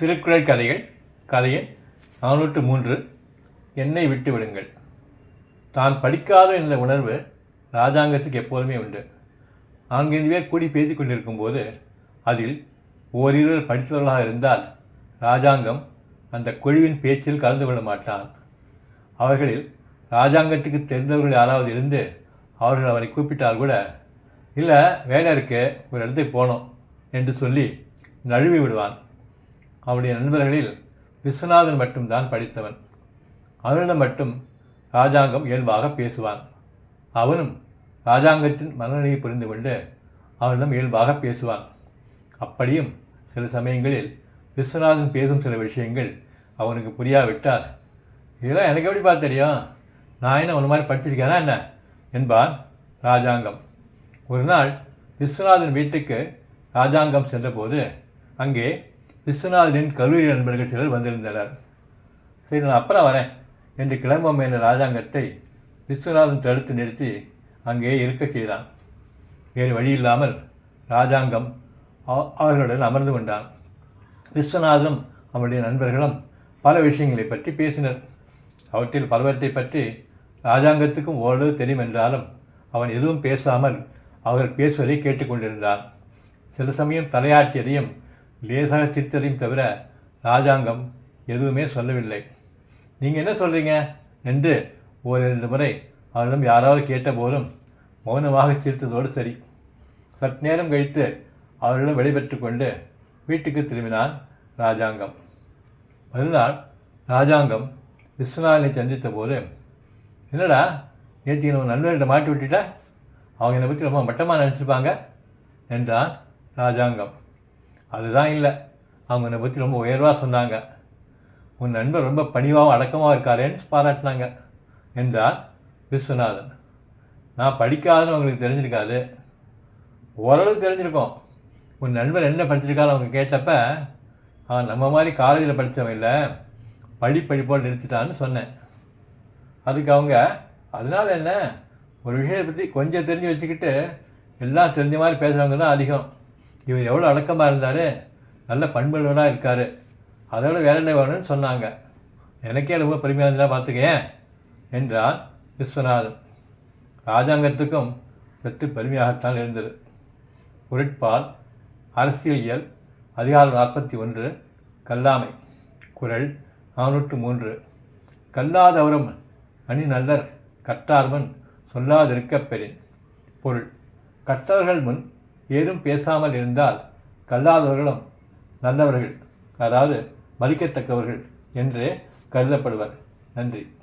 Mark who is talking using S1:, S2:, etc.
S1: திருக்குறள் கதைகள் கதையின் நானூற்று மூன்று என்னை விட்டு விடுங்கள். தான் படிக்காத என்ற உணர்வு ராஜாங்கத்துக்கு எப்போதுமே உண்டு. நான்கைந்து பேர் கூடி பேசிக் கொண்டிருக்கும்போது அதில் ஓரிருவர் படித்தவர்களாக இருந்தால் ராஜாங்கம் அந்த குழுவின் பேச்சில் கலந்து கொள்ள மாட்டான். அவர்களில் ராஜாங்கத்துக்கு தெரிந்தவர்கள் யாராவது இருந்து அவர்கள் அவரை கூப்பிட்டால் கூட இல்லை வேலை இருக்கு ஒரு இடத்துக்கு போனோம் என்று சொல்லி நழுவி விடுவான். அவனுடைய நண்பர்களில் விஸ்வநாதன் மட்டும்தான் படித்தவன். அவனிடம் மட்டும் ராஜாங்கம் இயல்பாக பேசுவான். அவனும் ராஜாங்கத்தின் மனநிலையை புரிந்து கொண்டு அவனிடம் இயல்பாக பேசுவான். அப்படியும் சில சமயங்களில் விஸ்வநாதன் பேசும் சில விஷயங்கள் அவனுக்கு புரியாவிட்டால் இதெல்லாம் எனக்கு எப்படி பார்த்து தெரியும்? நான் என்ன ஒரு மாதிரி படிச்சிருக்கேனா என்ன? என்பான் ராஜாங்கம் ஒரு நாள் விஸ்வநாதன் வீட்டுக்கு ராஜாங்கம் சென்றபோது அங்கே விஸ்வநாதனின் கல்லூரி நண்பர்கள் சிலர் வந்திருந்தனர். சரி நான் அப்புறம் வரேன் என்று கிளம்பம் என்ற ராஜாங்கத்தை விஸ்வநாதன் தடுத்து நிறுத்தி அங்கே இருக்கச் செய்தான். வேறு வழி இல்லாமல் ராஜாங்கம் அவர்களுடன் அமர்ந்து கொண்டான். விஸ்வநாதனும் அவனுடைய நண்பர்களும் பல விஷயங்களை பற்றி பேசினர். அவற்றில் பலவற்றை பற்றி ராஜாங்கத்துக்கும் ஓரளவு தெரியும் என்றாலும் அவன் எதுவும் பேசாமல் அவர்கள் பேசுவதை கேட்டுக்கொண்டிருந்தான் சில சமயம் தலையாட்டியதையும் லேசாக சிரித்ததையும் தவிர ராஜாங்கம் எதுவுமே சொல்லவில்லை. நீங்கள் என்ன சொல்கிறீங்க என்று ஓரிரண்டு முறை அவரிடம் யாராவது கேட்டபோதும் மௌனமாக சிரித்ததோடு சரி. சற்று நேரம் கழித்து அவரிடம் விடைபெற்று கொண்டு வீட்டுக்கு திரும்பினான் ராஜாங்கம் மறுநாள் ராஜாங்கம் விஸ்வநாதனை சந்தித்த போது என்னடா நேற்று நம்ம நண்பர்கிட்ட மாட்டி விட்டுட்டா? அவங்க என்னை பற்றி ரொம்ப மட்டமாக நினச்சிருப்பாங்க என்றான் ராஜாங்கம் அதுதான் இல்லை. அவங்க என்னை பற்றி ரொம்ப உயர்வாக சொன்னாங்க. உன் நண்பர் ரொம்ப பணிவாகவும் அடக்கமாக இருக்காரேன்னு பாராட்டினாங்க. என்றார் விஸ்வநாதன். நான் படிக்காதுன்னு அவங்களுக்கு தெரிஞ்சிருக்காது. ஓரளவு தெரிஞ்சிருக்கோம். உன் நண்பர் என்ன படிச்சிருக்காரு அவங்க கேட்டப்ப அவன் நம்ம மாதிரி காலேஜில் படித்தவன் இல்லை. படி படிப்போடு நிறுத்திட்டான்னு சொன்னேன். அதுக்கு அவங்க அதனால என்ன? ஒரு விஷயத்தை பற்றி கொஞ்சம் தெரிஞ்சு வச்சுக்கிட்டு எல்லாம் தெரிஞ்ச மாதிரி பேசுகிறவங்க தான் அதிகம். இவர் எவ்வளோ அடக்கமாக இருந்தார்? நல்ல பண்புள்ளவராக இருக்கார். அதோட வேற என்ன வேணும்னு சொன்னாங்க. எனக்கே ரொம்ப பெருமையாக இருந்தால் பார்த்துக்கேன் என்றார் விஸ்வநாதன். ராஜாங்கத்துக்கும் சற்று பெருமையாகத்தான் இருந்தது. பொருட்பால் அரசியலியல் அதிகாரம் நாற்பத்தி ஒன்று கல்லாமை குறள் நானூற்று மூன்று. கல்லாதவரும் அணி நல்லர் கற்றார்மன் சொல்லாதிருக்கப் பெறின். பொருள் கற்றவர்கள் முன் ஏதும் பேசாமல் இருந்தால் கல்லாதவர்களும் நல்லவர்கள் அதாவது மதிக்கத்தக்கவர்கள் என்றே கருதப்படுவர். நன்றி.